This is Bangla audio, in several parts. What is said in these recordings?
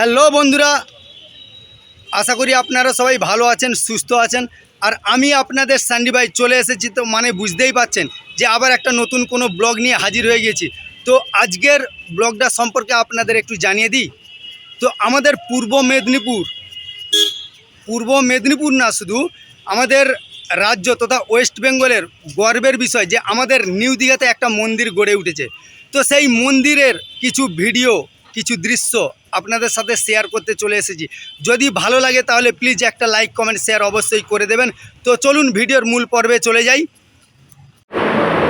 হ্যালো বন্ধুরা, আশা করি আপনারা সবাই ভালো আছেন, সুস্থ আছেন। আর আমি আপনাদের সান্ডি ভাই চলে এসেছি, তো মানে বুঝতেই পাচ্ছেন যে আবার একটা নতুন কোনো ব্লগ নিয়ে হাজির হয়ে গেছি। তো আজকের ব্লগটা সম্পর্কে আপনাদের একটু জানিয়ে দিই। তো আমাদের পূর্ব মেদিনীপুর পূর্ব মেদিনীপুর না শুধু, আমাদের রাজ্য তথা ওয়েস্ট বেঙ্গলের গর্বের বিষয় যে আমাদের নিউ দীঘাতে একটা মন্দির গড়ে উঠেছে। তো সেই মন্দিরের কিছু ভিডিও, কিছু দৃশ্য আপনাদের সাথে শেয়ার করতে চলে এসেছি। যদি ভালো লাগে তাহলে প্লিজ একটা লাইক কমেন্ট শেয়ার অবশ্যই করে দেবেন। তো চলুন ভিডিওর মূল পর্বে চলে যাই।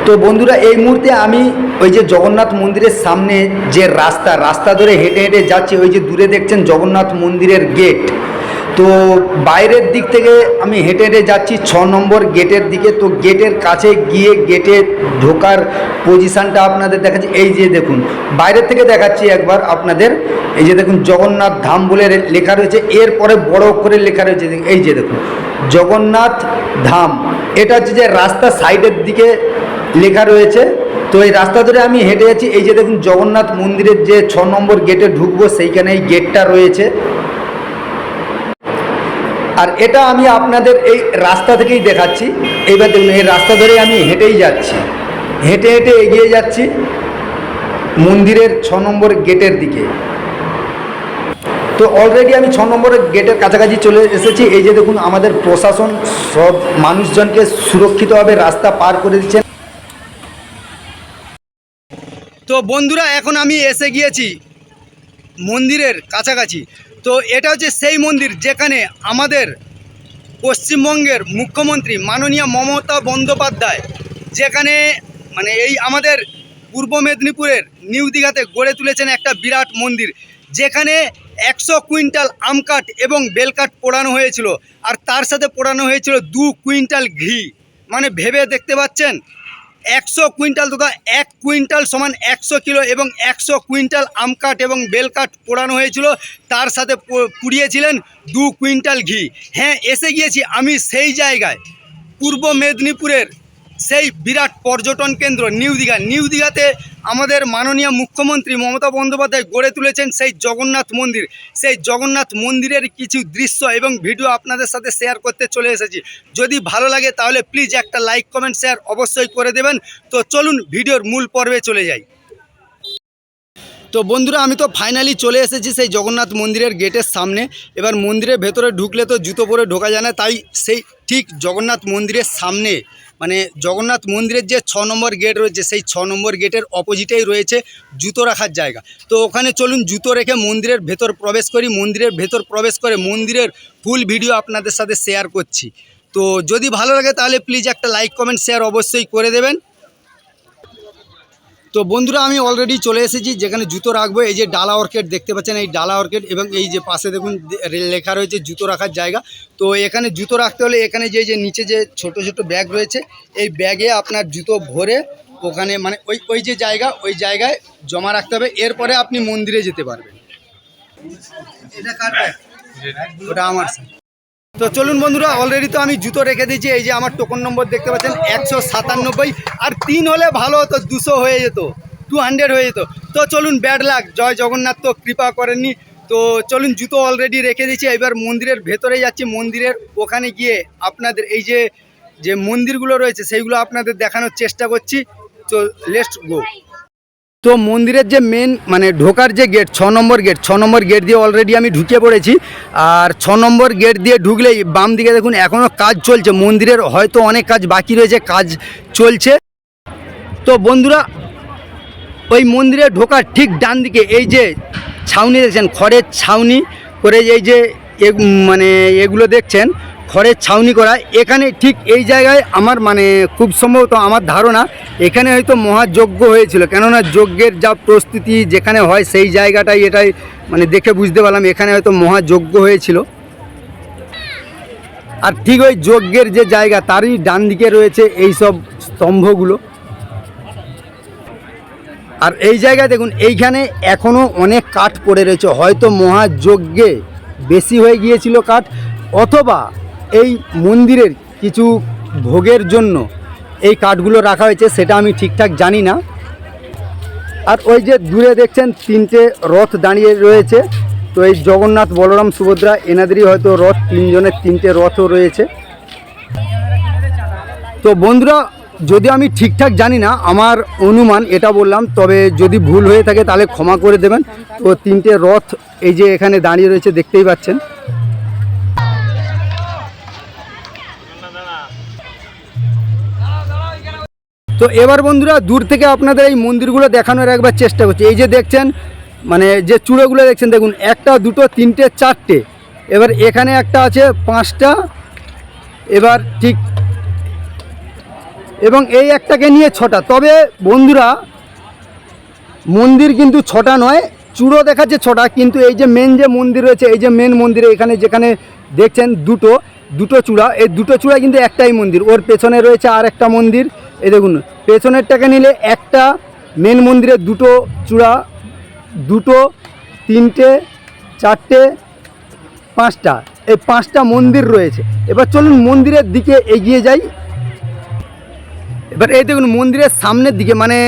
তো বন্ধুরা, এই মুহূর্তে আমি ওই যে জগন্নাথ মন্দিরের সামনে যে রাস্তা রাস্তা ধরে হেঁটে হেঁটে যাচ্ছি, ওই যে দূরে দেখছেন জগন্নাথ মন্দিরের গেট তো বাইরের দিক থেকে আমি হেঁটে হেঁটে যাচ্ছি, ছ নম্বর গেটের দিকে। তো গেটের কাছে গিয়ে গেটে ঢোকার পজিশানটা আপনাদের দেখাচ্ছি। এই যে দেখুন, বাইরের থেকে দেখাচ্ছি একবার আপনাদের। এই যে দেখুন, জগন্নাথ ধাম বলে লেখা রয়েছে। এরপরে বড় করে লেখা রয়েছে। এই যে দেখুন, জগন্নাথ ধাম। এটা হচ্ছে যে রাস্তা সাইডের দিকে লেখা রয়েছে। তো এই রাস্তা ধরে আমি হেঁটে যাচ্ছি। এই যে দেখুন, জগন্নাথ মন্দিরের যে ছ নম্বর গেটে ঢুকবো, সেইখানে এই গেটটা রয়েছে। আর এটা আমি আপনাদের এই রাস্তা থেকেই দেখাচ্ছি। এইবার দেখুন, এই রাস্তা ধরে আমি হেঁটেই যাচ্ছি। হেঁটে হেঁটে এগিয়ে যাচ্ছি মন্দিরের ছ নম্বর গেটের দিকে। তো অলরেডি আমি ছ নম্বরের গেটের কাছাকাছি চলে এসেছি। এই যে দেখুন, আমাদের প্রশাসন সব মানুষজনকে সুরক্ষিতভাবে রাস্তা পার করে দিচ্ছেন তো বন্ধুরা, এখন আমি এসে গিয়েছি মন্দিরের কাছাকাছি। তো এটা হচ্ছে সেই মন্দির যেখানে আমাদের পশ্চিমবঙ্গের মুখ্যমন্ত্রী মাননীয় মমতা বন্দ্যোপাধ্যায় যেখানে মানে এই আমাদের পূর্ব মেদিনীপুরের নিউ দীঘাতে গড়ে তুলেছেন একটা বিরাট মন্দির, যেখানে একশো কুইন্টাল আম কাঠ এবং বেলকাঠ পোড়ানো হয়েছিল। আর তার সাথে পোড়ানো হয়েছিল দু কুইন্টাল ঘি। মানে ভেবে দেখতে পাচ্ছেন? একশো কুইন্টাল তথা এক কুইন্টাল সমান একশো কিলো এবং একশো কুইন্টাল আম কাঠ এবং বেল কাঠ পোড়ানো হয়েছিল। তার সাথে পুড়িয়েছিলেন দু কুইন্টাল ঘি। হ্যাঁ এসে গিয়েছি আমি সেই জায়গায়, পূর্ব মেদিনীপুরের সেই বিরাট পর্যটন কেন্দ্র নিউ দীঘা। নিউ দীঘাতে আমাদের মাননীয় মুখ্যমন্ত্রী মমতা বন্দ্যোপাধ্যায় গড়ে তুলেছেন সেই জগন্নাথ মন্দির। সেই জগন্নাথ মন্দিরের কিছু দৃশ্য এবং ভিডিও আপনাদের সাথে শেয়ার করতে চলে এসেছি। যদি ভালো লাগে তাহলে প্লিজ একটা লাইক কমেন্ট শেয়ার অবশ্যই করে দেবেন। তো চলুন ভিডিওর মূল পর্বে চলে যাই। তো বন্ধুরা, আমি তো ফাইনালি চলে এসেছি সেই জগন্নাথ মন্দিরের গেটের সামনে। এবার মন্দিরের ভেতরে ঢুকলে তো জুতো পরে ঢোকা যায় না, তাই সেই ঠিক জগন্নাথ মন্দিরের সামনে। মানে জগন্নাথ মন্দিরের যে ছ নম্বর গেট রয়েছে, সেই ছ নম্বর গেটের অপোজিটেই রয়েছে জুতো রাখার জায়গা। তো ওখানে চলুন জুতো রেখে মন্দিরের ভেতর প্রবেশ করি। মন্দিরের ভেতর প্রবেশ করে মন্দিরের ফুল ভিডিও আপনাদের সাথে শেয়ার করছি। তো যদি ভালো লাগে তাহলে প্লিজ একটা লাইক কমেন্ট শেয়ার অবশ্যই করে দেবেন। তো বন্ধুরা আমি অলরেডি চলে এসেছি যেখানে জুতো রাখব। এই যে ডালা অর্কেট দেখতে পাচ্ছেন এই ডালা অর্কেট এবং এই যে পাশে দেখুন লেখা রয়েছে জুতো রাখার জায়গা। তো এখানে জুতো রাখতে হলে এখানে যে যে নিচে যে ছোট ছোট ব্যাগ রয়েছে এই ব্যাগে আপনার জুতো ভরে ওখানে মানে ওই ওই যে জায়গা ওই জায়গায় জমা রাখতে হবে। এরপরে আপনি মন্দিরে যেতে পারবেন। এটা কার ওটা আমার স্যার তো চলুন বন্ধুরা অলরেডি তো আমি জুতো রেখে দিয়েছি, এই যে আমার টোকন নম্বর দেখতে পাচ্ছেন, একশো সাতানব্বই, আর তিন হলে ভালো হতো, দুশো হয়ে যেত টু হান্ড্রেড হয়ে যেত। তো চলুন ব্যাড লাক জয় জগন্নাথ, তো কৃপা করেননি। তো চলুন, জুতো অলরেডি রেখে দিয়েছি, এবার মন্দিরের ভেতরে যাচ্ছি, মন্দিরের ওখানে গিয়ে আপনাদের, এই যে যে মন্দিরগুলো রয়েছে, সেইগুলো আপনাদের দেখানোর চেষ্টা করছি। তো লেটস গো তো মন্দিরের যে মেন মানে ঢোকার যে গেট ছ নম্বর গেট ছ নম্বর গেট দিয়ে অলরেডি আমি ঢুকে পড়েছি। আর ছ নম্বর গেট দিয়ে ঢুকলেই বাম দিকে দেখুন এখনও কাজ চলছে। মন্দিরের হয়তো অনেক কাজ বাকি রয়েছে, কাজ চলছে। তো বন্ধুরা, ওই মন্দিরে ঢোকার ঠিক ডান দিকে এই যে ছাউনি দেখছেন, খড়ের ছাউনি করে এই যে মানে এগুলো দেখছেন খড়ের ছাউনি করা। এখানে ঠিক এই জায়গায় আমার মানে খুব সম্ভবত আমার ধারণা, এখানে হয়তো মহাযজ্ঞ হয়েছিল। কেননা যজ্ঞের যা প্রস্তুতি যেখানে হয় সেই জায়গাটাই এটাই মানে দেখে বুঝতে পারলাম, এখানে হয়তো মহাযজ্ঞ হয়েছিল। আর ঠিক ওই যজ্ঞের যে জায়গা, তারই ডান দিকে রয়েছে এই সব স্তম্ভগুলো। আর এই জায়গায় দেখুন, এইখানে এখনও অনেক কাঠ পড়ে রয়েছে। হয়তো মহাযজ্ঞে বেশি হয়ে গিয়েছিল কাঠ, অথবা এই মন্দিরের কিছু ভোগের জন্য এই কাঠগুলো রাখা হয়েছে, সেটা আমি ঠিকঠাক জানি না। আর ওই যে দূরে দেখছেন তিনটে রথ দাঁড়িয়ে রয়েছে। তো এই জগন্নাথ, বলরাম, সুভদ্রা, এনাদেরই হয়তো রথ, তিনজনের তিনটে রথও রয়েছে। তো বন্ধুরা, যদি আমি ঠিকঠাক জানি না, আমার অনুমান এটা বললাম, তবে যদি ভুল হয়ে থাকে তাহলে ক্ষমা করে দেবেন। তো তিনটে রথ এই যে এখানে দাঁড়িয়ে রয়েছে, দেখতেই পাচ্ছেন। তো এবার বন্ধুরা, দূর থেকে আপনাদের এই মন্দিরগুলো দেখানোর একবার চেষ্টা করছি। এই যে দেখছেন মানে যে চূড়োগুলো দেখছেন, দেখুন, একটা, দুটো, তিনটে, চারটে। এবার এখানে একটা আছে, পাঁচটা। এবার ঠিক, এবং এই একটাকে নিয়ে ছটা। তবে বন্ধুরা, মন্দির কিন্তু ছটা নয়, চূড়ো দেখাচ্ছে ছটা, কিন্তু এই যে মেন যে মন্দির রয়েছে, এই যে মেন মন্দিরে এখানে যেখানে দেখছেন দুটো দুটো চূড়া। এই দুটো চূড়া কিন্তু একটাই মন্দির। ওর পেছনে রয়েছে আর একটা মন্দির। এই দেখুন পেছনেরটাকে নিলে একটা মেন মন্দিরে দুটো চূড়া, দুটো, তিনটে, চারটে, পাঁচটা। এই পাঁচটা মন্দির রয়েছে। এবার চলুন মন্দিরের দিকে এগিয়ে যাই। এবার এই দেখুন, মন্দিরের সামনের দিকে মানে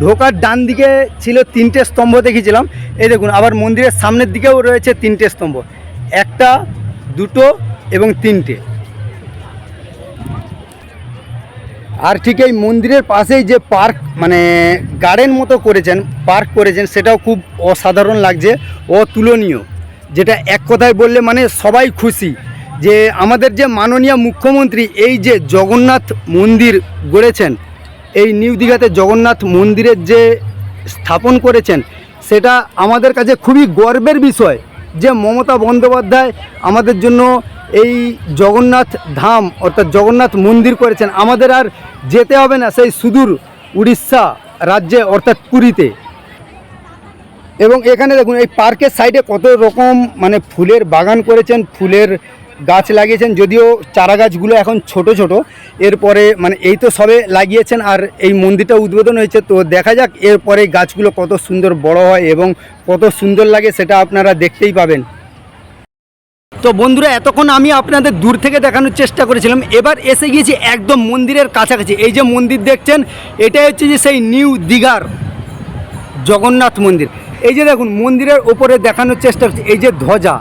ঢোকার ডান দিকে ছিল তিনটে স্তম্ভ দেখেছিলাম। এই দেখুন, আবার মন্দিরের সামনের দিকেও রয়েছে তিনটে স্তম্ভ। একটা, দুটো এবং তিনটে। আর ঠিক এই মন্দিরের পাশেই যে পার্ক মানে গার্ডেন মতো করেছেন, পার্ক করেছেন, সেটাও খুব অসাধারণ লাগছে, অতুলনীয়। যেটা এক কথায় বললে মানে সবাই খুশি যে আমাদের যে মাননীয় মুখ্যমন্ত্রী এই যে জগন্নাথ মন্দির গড়েছেন, এই নিউ দীঘাতে জগন্নাথ মন্দিরের যে স্থাপন করেছেন, সেটা আমাদের কাছে খুবই গর্বের বিষয়। যে মমতা বন্দ্যোপাধ্যায় আমাদের জন্য এই জগন্নাথ ধাম অর্থাৎ জগন্নাথ মন্দির করেছেন, আমাদের আর যেতে হবে না সেই সুদূর উড়িষ্যা রাজ্যে অর্থাৎ পুরীতে। এবং এখানে দেখুন, এই পার্কের সাইডে কত রকম মানে ফুলের বাগান করেছেন, ফুলের গাছ লাগিয়েছেন, যদিও চারা গাছগুলো এখন ছোট ছোট। এরপরে মানে এই তো সবে লাগিয়েছেন আর এই মন্দিরটা উদ্বোধন হয়েছে। তো দেখা যাক এরপরে গাছগুলো কত সুন্দর বড় হয় এবং কত সুন্দর লাগে সেটা আপনারা দেখতেই পাবেন। তো বন্ধুরা, এতক্ষণ আমি আপনাদের দূর থেকে দেখানোর চেষ্টা করেছিলাম। এবার এসে গিয়েছি একদম মন্দিরের কাছাকাছি। এই যে মন্দির দেখছেন, এটাই হচ্ছে যে সেই নিউ দীঘার জগন্নাথ মন্দির। এই যে দেখুন, মন্দিরের ওপরে দেখানোর চেষ্টা করছি। এই যে ধ্বজা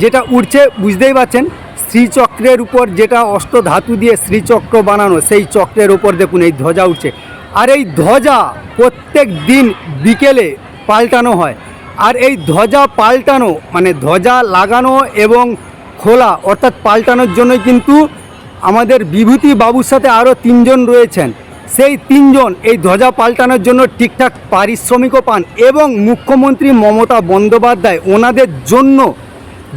যেটা উঠছে বুঝতেই পারছেন শ্রীচক্রের উপর যেটা অষ্ট ধাতু দিয়ে শ্রীচক্র বানানো, সেই চক্রের উপর দেখুন এই ধ্বজা উঠছে আর এই ধ্বজা প্রত্যেক দিন বিকেলে পাল্টানো হয়। আর এই ধ্বজা পাল্টানো মানে ধ্বজা লাগানো এবং খোলা, অর্থাৎ পাল্টানোর জন্যই কিন্তু আমাদের বিভূতি বাবুর সাথে আরও তিনজন রয়েছেন। সেই তিনজন এই ধ্বজা পাল্টানোর জন্য ঠিকঠাক পারিশ্রমিকও পান এবং মুখ্যমন্ত্রী মমতা বন্দ্যোপাধ্যায় ওনাদের জন্য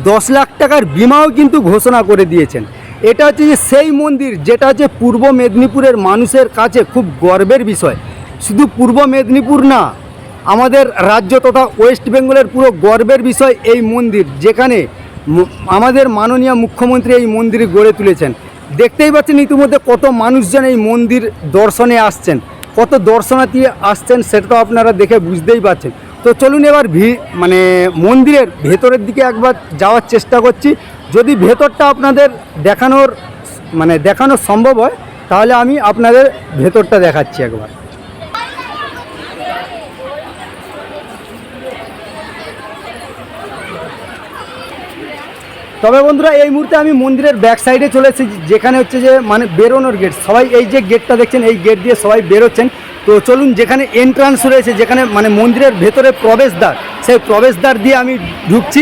দশ লাখ টাকার বিমাও কিন্তু ঘোষণা করে দিয়েছেন। এটা হচ্ছে যে সেই মন্দির, যেটা হচ্ছে পূর্ব মেদিনীপুরের মানুষের কাছে খুব গর্বের বিষয়। শুধু পূর্ব মেদিনীপুর না, আমাদের রাজ্য তথা ওয়েস্ট বেঙ্গলের পুরো গর্বের বিষয় এই মন্দির, যেখানে আমাদের মাননীয় মুখ্যমন্ত্রী এই মন্দির গড়ে তুলেছেন। দেখতেই পাচ্ছেন ইতিমধ্যে কত মানুষজন এই মন্দির দর্শনে আসছেন। কত দর্শনার্থী আসছেন, সেটা তো আপনারা দেখে বুঝতেই পারছেন। তো চলুন এবার ভি মানে মন্দিরের ভেতরের দিকে একবার যাওয়ার চেষ্টা করছি। যদি ভেতরটা আপনাদের দেখানোর মানে দেখানো সম্ভব হয়, তাহলে আমি আপনাদের ভেতরটা দেখাচ্ছি একবার। তবে বন্ধুরা, এই মুহূর্তে আমি মন্দিরের ব্যাক সাইডে চলে এসেছি, যেখানে হচ্ছে যে মানে বেরোনোর গেট সবাই এই যে গেটটা দেখছেন, এই গেট দিয়ে সবাই বেরোচ্ছেন। তো চলুন, যেখানে এন্ট্রান্স রয়েছে, যেখানে মানে মন্দিরের ভেতরে প্রবেশদ্বার, সেই প্রবেশদ্বার দিয়ে আমি ঢুকছি।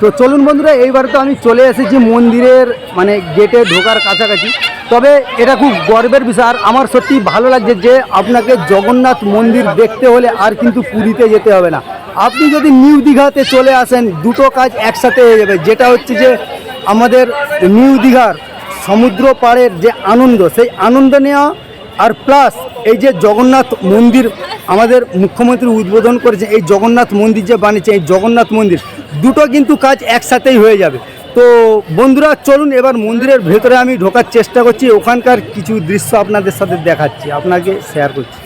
তো চলুন বন্ধুরা, এইবার তো আমি চলে এসেছি মন্দিরের মানে গেটে ঢোকার কাছাকাছি। তবে এটা খুব গর্বের বিষয় আমার সত্যি ভালো লাগছে যে আপনাকে জগন্নাথ মন্দির দেখতে হলে আর কিন্তু পুরীতে যেতে হবে না। আপনি যদি নিউ দীঘাতে চলে আসেন, দুটো কাজ একসাথে হয়ে যাবে। যেটা হচ্ছে যে আমাদের নিউ দীঘার সমুদ্র পাড়ের যে আনন্দ, সেই আনন্দ নেওয়া আর প্লাস এই যে জগন্নাথ মন্দির আমাদের মুখ্যমন্ত্রী উদ্বোধন করেছে, এই জগন্নাথ মন্দির যে বানিয়েছে, এই জগন্নাথ মন্দির, দুটো কিন্তু কাজ একসাথেই হয়ে যাবে। তো বন্ধুরা, চলুন এবার মন্দিরের ভেতরে আমি ঢোকার চেষ্টা করছি। ওখানকার কিছু দৃশ্য আপনাদের সাথে দেখাচ্ছি, আপনাকে শেয়ার করছি।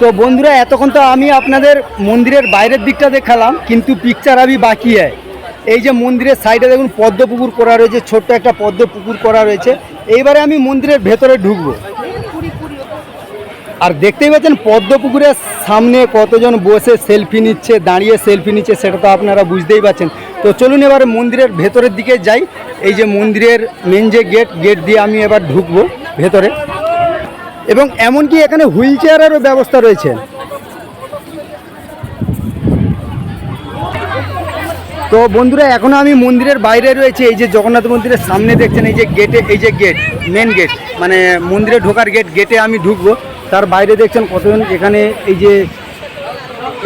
তো বন্ধুরা, এতক্ষণ তো আমি আপনাদের মন্দিরের বাইরের দিকটা দেখালাম, কিন্তু পিকচার আমি বাকি হয় এই যে মন্দিরের সাইডে দেখুন পদ্ম পুকুর করা রয়েছে, ছোট্ট একটা পদ্ম পুকুর করা রয়েছে। এইবারে আমি মন্দিরের ভেতরে ঢুকবো। আর দেখতেই পাচ্ছেন, পদ্ম পুকুরের সামনে কতজন বসে সেলফি নিচ্ছে, দাঁড়িয়ে সেলফি নিচ্ছে, সেটা তো আপনারা বুঝতেই পারছেন তো চলুন এবার মন্দিরের ভেতরের দিকে যাই। এই যে মন্দিরের মেন যে গেট গেট দিয়ে আমি এবার ঢুকবো ভেতরে। এবং এমনকি এখানে হুইল চেয়ারেরও ব্যবস্থা রয়েছে। তো বন্ধুরা, এখনও আমি মন্দিরের বাইরে রয়েছে। এই যে জগন্নাথ মন্দিরের সামনে দেখছেন, এই যে গেটে এই যে গেট মেন গেট মানে মন্দিরে ঢোকার গেট গেটে আমি ঢুকবো। তার বাইরে দেখছেন কতজন এখানে এই যে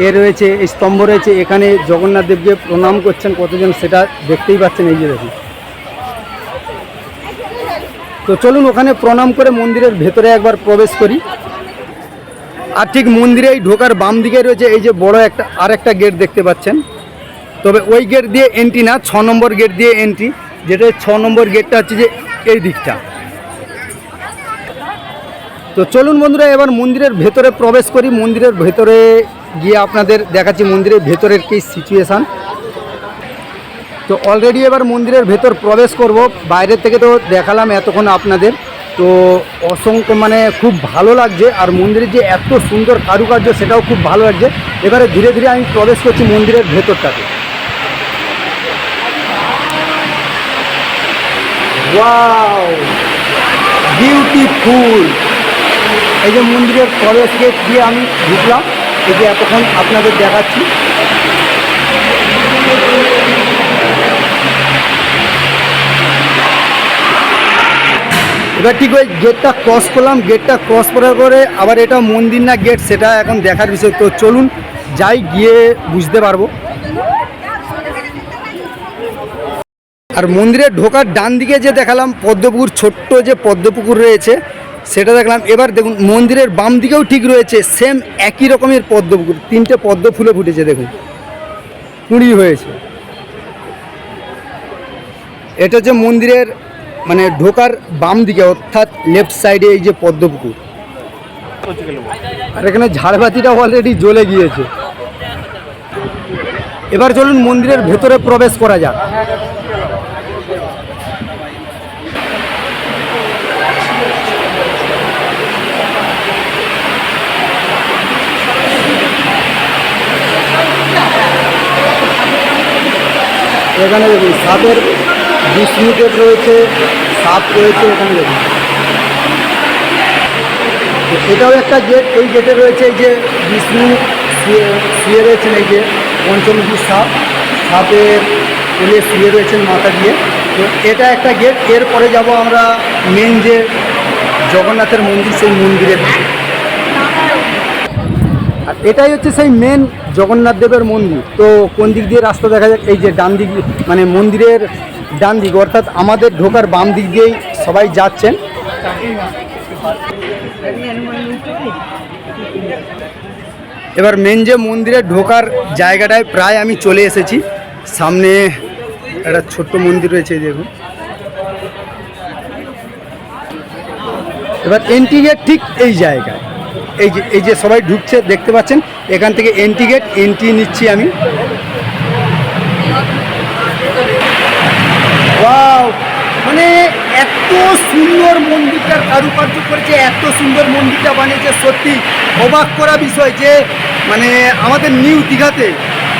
এ রয়েছে, এই স্তম্ভ রয়েছে। এখানে জগন্নাথ দেবকে প্রণাম করছেন কতজন সেটা দেখতেই পাচ্ছেন, এই যে দেখুন। তো চলুন, ওখানে প্রণাম করে মন্দিরের ভেতরে একবার প্রবেশ করি। আর ঠিক মন্দিরে এই ঢোকার বাম দিকে রয়েছে, এই যে বড় একটা আর একটা গেট দেখতে পাচ্ছেন। তবে ওই গেট দিয়ে এন্ট্রি না, ছ নম্বর গেট দিয়ে এন্ট্রি যেটা ছ নম্বর গেটটা হচ্ছে যে এই দিকটা। তো চলুন বন্ধুরা, এবার মন্দিরের ভেতরে প্রবেশ করি। মন্দিরের ভেতরে গিয়ে আপনাদের দেখাচ্ছি মন্দিরের ভেতরের কি সিচুয়েশান তো অলরেডি এবার মন্দিরের ভেতর প্রবেশ করব। বাইরে থেকে তো দেখালাম এতক্ষণ আপনাদের। তো অসংখ্য মানে খুব ভালো লাগছে। আর মন্দিরের যে এত সুন্দর কারুকার্য, সেটাও খুব ভালো লাগছে। এবারে ধীরে ধীরে আমি প্রবেশ করছি মন্দিরের ভেতরটাতে। ওয়াও বিউটিফুল এই যে মন্দিরের প্রবেশ গেট দিয়ে আমি ঢুকলাম। এই যে এতক্ষণ আপনাদের দেখাচ্ছি। এবার ঠিক ওই গেটটা ক্রস করলাম। গেটটা ক্রস করার পরে আবার এটা মন্দির না গেট সেটা এখন দেখার বিষয়। তো চলুন যাই গিয়ে বুঝতে পারব। আর মন্দিরে ঢোকার ডান দিকে যে দেখালাম পদ্মপুকুর, ছোট্ট যে পদ্মপুকুর রয়েছে, সেটা দেখলাম। এবার দেখুন, মন্দিরের বাম দিকেও ঠিক রয়েছে সেম একই রকমের পদ্মপুকুর। তিনটে পদ্ম ফুলে ফুটেছে, দেখুন। কুড়ি হয়েছে। এটা হচ্ছে মন্দিরের মানে ঢোকার বাম দিকে, অর্থাৎ লেফট সাইডে এই যে পদ্মপুকুর। আর এখানে ঝাড়বাতিটা অলরেডি জ্বলে গিয়েছে। এবার চলুন মন্দিরের ভেতরে প্রবেশ করা যাক। এখানে দেখুন, সাপের বিষ্ণু গেট রয়েছে, সাপ রয়েছে এখানে দেখুন। এটাও একটা গেট এই গেটে রয়েছে এই যে বিষ্ণু শুয়ে রয়েছেন এই যে পঞ্চমুখী সাপ। সাপের কোলে শুয়ে রয়েছেন মাথা দিয়ে। তো এটা একটা গেট এরপরে যাব আমরা মেন যে জগন্নাথের মন্দির, সেই মন্দিরের। আর এটাই হচ্ছে সেই মেন জগন্নাথ দেবের মন্দির। তো কোন দিক দিয়ে রাস্তা দেখা যাক? এই যে ডান দিক মানে মন্দিরের ডান দিক, অর্থাৎ আমাদের ঢোকার বাম দিক দিয়েই সবাই যাচ্ছেন। এবার মেন যে মন্দিরে ঢোকার জায়গাটায় প্রায় আমি চলে এসেছি। সামনে একটা ছোট্ট মন্দির রয়েছে, দেখুন। এবার এন্ট্রি গেট ঠিক এই জায়গায়। এই যে এই যে সবাই ঢুকছে, দেখতে পাচ্ছেন? এখান থেকে এন্ট্রি গেট এন্ট্রি নিচ্ছি আমি। মানে এত সুন্দর মন্দিরটার কারুকার্য করেছে, এত সুন্দর মন্দিরটা বানিয়েছে, সত্যি অবাক করা বিষয় যে মানে আমাদের নিউ দীঘাতে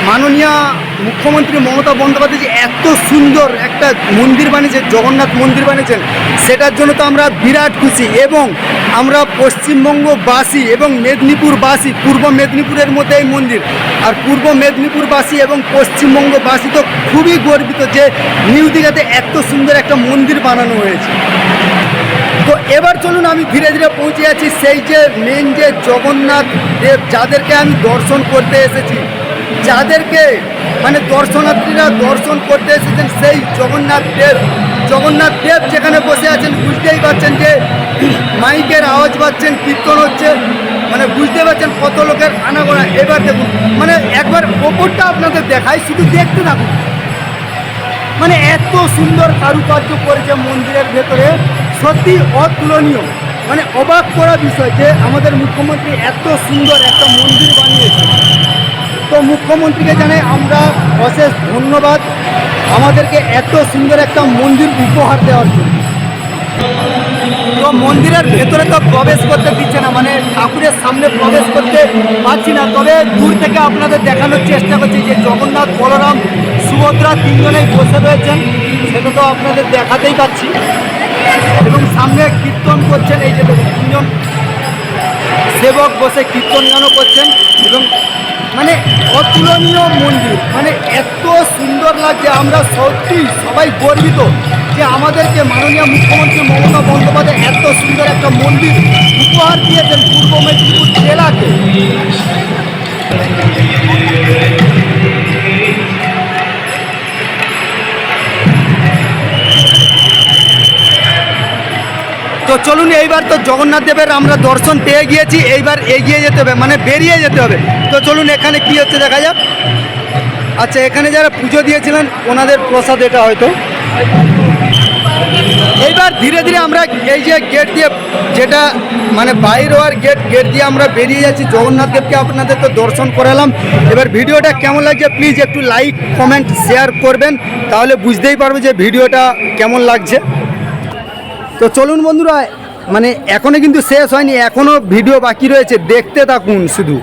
মাননীয় মুখ্যমন্ত্রী মমতা বন্দ্যোপাধ্যায় যে এত সুন্দর একটা মন্দির বানিয়েছে জগন্নাথ মন্দির বানিয়েছেন, সেটার জন্য তো আমরা বিরাট খুশি। এবং আমরা পশ্চিমবঙ্গবাসী এবং মেদিনীপুরবাসী, পূর্ব মেদিনীপুরের মধ্যে এই মন্দির। আর পূর্ব মেদিনীপুরবাসী এবং পশ্চিমবঙ্গবাসী তো খুবই গর্বিত যে নিউ দীঘাতে এত সুন্দর একটা মন্দির বানানো হয়েছে। তো এবার চলুন আমি ধীরে ধীরে পৌঁছে যাচ্ছি। সেই যে মেন যে জগন্নাথ দেব, যাদেরকে আমি দর্শন করতে এসেছি যাদেরকে মানে দর্শনার্থীরা দর্শন করতে এসেছেন, সেই জগন্নাথ দেব জগন্নাথ দেব যেখানে বসে আছেন, বুঝতেই পারছেন যে মাইকের আওয়াজ পাচ্ছেন, কীর্তন হচ্ছে মানে বুঝতে পারছেন কত লোকের আনাগোনা। এবার দেখুন মানে একবার ওপরটা আপনাদের দেখাই, শুধু দেখতে থাকুন। মানে এত সুন্দর কারুকার্য করেছে মন্দিরের ভেতরে, সত্যি অতুলনীয়। মানে অবাক করা বিষয় যে আমাদের মুখ্যমন্ত্রী এত সুন্দর একটা মন্দির বানিয়েছে তো মুখ্যমন্ত্রীকে জানাই আমরা অশেষ ধন্যবাদ। আমাদেরকে এত সুন্দর একটা মন্দির উপহার দেওয়ার জন্য। তো মন্দিরের ভেতরে তো প্রবেশ করতে দিচ্ছে না মানে ঠাকুরের সামনে প্রবেশ করতে পারছি না। তবে দূর থেকে আপনাদের দেখানোর চেষ্টা করছি যে জগন্নাথ, বলরাম, সুভদ্রা তিনজনেই বসে রয়েছেন। সেটা তো আপনাদের দেখাতেই পাচ্ছি। এবং সামনে কীর্তন করছেন, এই যে তিনজন সেবক বসে কীর্তন গানও করছেন। এবং মানে অতুলনীয় মন্দির। মানে এত সুন্দর লাগছে, আমরা সত্যি সবাই গর্বিত যে আমাদেরকে মাননীয় মুখ্যমন্ত্রী মমতা বন্দ্যোপাধ্যায় এত সুন্দর একটা মন্দির উপহার দিয়েছেন পূর্ব মেদিনীপুর জেলাকে তো চলুন, এইবার তো জগন্নাথ দেবের আমরা দর্শন পেয়ে গিয়েছি, এইবার এগিয়ে যেতে হবে মানে বেরিয়ে যেতে হবে। তো চলুন, এখানে কি হচ্ছে দেখা যাক। আচ্ছা এখানে যারা পুজো দিয়েছিলেন, ওনাদের প্রসাদ এটা হয়তো। এইবার ধীরে ধীরে আমরা এই যে গেট দিয়ে, যেটা মানে বাইর হওয়ার গেট গেট দিয়ে আমরা বেরিয়ে যাচ্ছি। জগন্নাথ দেবকে আপনাদের তো দর্শন করালাম। এবার ভিডিওটা কেমন লাগছে প্লিজ একটু লাইক কমেন্ট শেয়ার করবেন। তাহলে বুঝতেই পারব যে ভিডিওটা কেমন লাগছে। তো চলুন বন্ধুরা মানে এখনও কিন্তু শেষ হয়নি, এখনও ভিডিও বাকি রয়েছে, দেখতে থাকুন শুধু।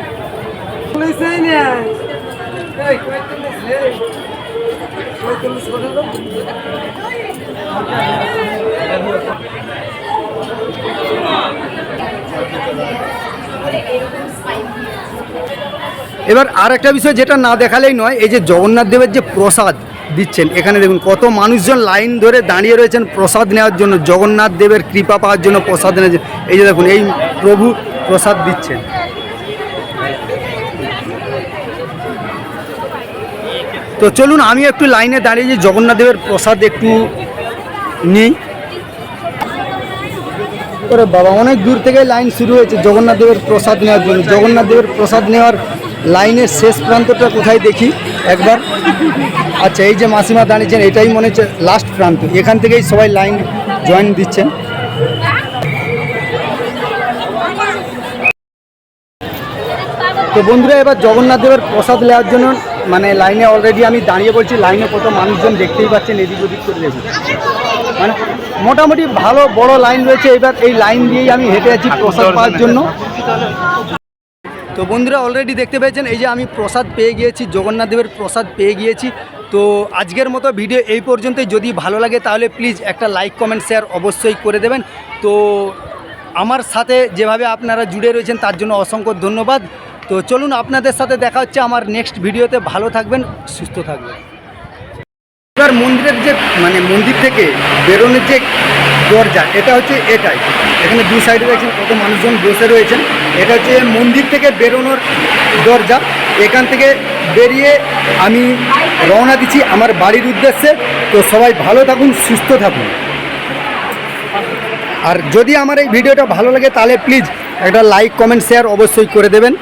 এবার আর একটা বিষয় যেটা না দেখালেই নয়, এই যে জগন্নাথ দেবের যে প্রসাদ দিচ্ছেন। এখানে দেখুন, কত মানুষজন লাইন ধরে দাঁড়িয়ে রয়েছেন প্রসাদ নেওয়ার জন্য, জগন্নাথ দেবের কৃপা পাওয়ার জন্য প্রসাদ নেওয়ার জন্য। এই যে দেখুন, এই প্রভু প্রসাদ দিচ্ছেন। তো চলুন, আমি একটু লাইনে দাঁড়িয়ে যে জগন্নাথ দেবের প্রসাদ একটু নিই। ওরে বাবা, অনেক দূর থেকে লাইন শুরু হয়েছে জগন্নাথ দেবের প্রসাদ নেওয়ার জন্য। জগন্নাথ দেবের প্রসাদ নেওয়ার লাইনের শেষ প্রান্তটা কোথায় দেখি? একবার। আচ্ছা এই যে মাসিমা দাঁড়িয়েছেন, এটাই মনে হচ্ছে লাস্ট প্রান্ত। এখান থেকেই সবাই লাইন জয়েন দিচ্ছেন। তো বন্ধুরা, এবার জগন্নাথ দেবের প্রসাদ নেওয়ার জন্য মানে লাইনে অলরেডি আমি দাঁড়িয়ে বলছি, লাইনে কত মানুষজন দেখতেই পাচ্ছেন, এদিক ওদিক করে দেখুন। মানে মোটামুটি ভালো, বড় লাইন রয়েছে। এবার এই লাইন দিয়েই আমি হেঁটে আছি প্রসাদ পাওয়ার জন্য। তো বন্ধুরা অলরেডি দেখতে পেয়েছেন, এই যে আমি প্রসাদ পেয়ে গিয়েছি, জগন্নাথ দেবের প্রসাদ পেয়ে গিয়েছি। তো আজকের মতো ভিডিও এই পর্যন্তই। যদি ভালো লাগে তাহলে প্লিজ একটা লাইক কমেন্ট শেয়ার অবশ্যই করে দেবেন। তো আমার সাথে যেভাবে আপনারা জুড়ে রয়েছেন, তার জন্য অসংখ্য ধন্যবাদ। তো চলুন, আপনাদের সাথে দেখা হচ্ছে আমার নেক্সট ভিডিওতে ভালো থাকবেন, সুস্থ থাকবেন। এবার মন্দিরের যে মানে মন্দির থেকে বেরোনোর যে দরজা, এটা হচ্ছে এটাই। এখানে দু সাইডে দেখছেন কত মানুষজন বসে রয়েছেন। এটা হচ্ছে মন্দির থেকে বেরোনোর দরজা। এখান থেকে বেরিয়ে আমি রওনা দিচ্ছি আমার বাড়ির উদ্দেশ্যে। তো সবাই ভালো থাকুন, সুস্থ থাকুন। আর যদি আমার এই ভিডিওটা ভালো লাগে, তাহলে প্লিজ একটা লাইক কমেন্ট শেয়ার অবশ্যই করে দেবেন।